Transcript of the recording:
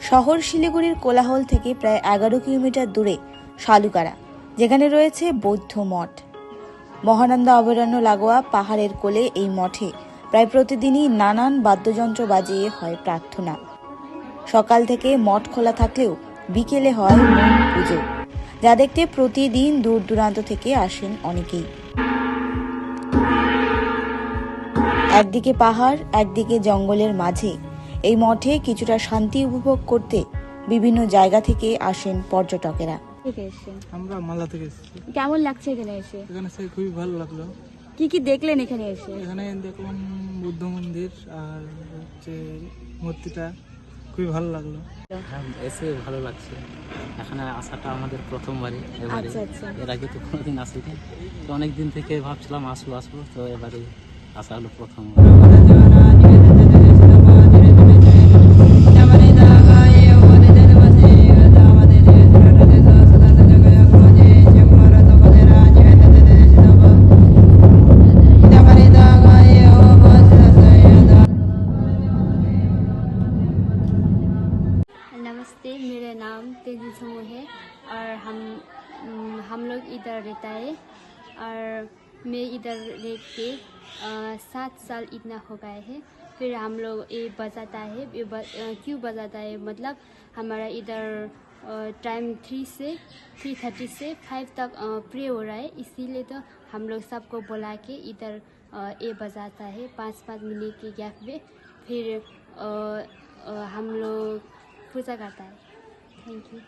শহর শিলিগুড়ির কোলাহল থেকে প্রায় এগারো কিলোমিটার দূরে শালুকারা, যেখানে রয়েছে বৌদ্ধ মঠ। মহানন্দা অভয়ারণ্য লাগোয়া পাহাড়ের কোলে এই মঠে প্রায় প্রতিদিনই নানান বাদ্যযন্ত্র বাজিয়ে হয় প্রার্থনা। সকাল থেকে মঠ খোলা থাকলেও বিকেলে হয় পুজো, যা দেখতে প্রতিদিন দূর দূরান্ত থেকে আসেন অনেকেই। একদিকে পাহাড়, একদিকে জঙ্গলের মাঝে এই মঠে কিছুটা শান্তি উপভোগ করতে বিভিন্ন জায়গা থেকে আসেন পর্যটকেরা। আমরা মালদা থেকে এসেছি। কেমন লাগছে এখানে এসে? এখানে সে খুবই ভালো লাগল। কি কি দেখলেন এখানে এসে? এখানে দেখলাম বুদ্ধ মন্দির আর হচ্ছে মূর্তিটা খুবই ভালো লাগল। হ্যাঁ, এসে ভালো লাগছে। এখানে আসাটা আমাদের প্রথমবারই এবারে। আচ্ছা, আচ্ছা। এর আগে তো কোনোদিন আসিনি। তো অনেক দিন থেকে ভাবছিলাম আসব আসব। তো এবারে আসা হলো প্রথম। नाम तेज़ी समूह है और हम हम लोग इधर रहता है और मैं इधर रह के सात साल इतना हो गए है। फिर हम लोग ये बजाता है ये क्यों बजाता है? मतलब हमारा इधर टाइम थ्री से थ्री थर्टी से फाइव तक प्रे हो रहा है। इसीलिए तो हम लोग सबको बुला के इधर ये बजाता है। पाँच पाँच मिनट के गैप में फिर अ, अ, हम लोग पूजा करता है। Thank you.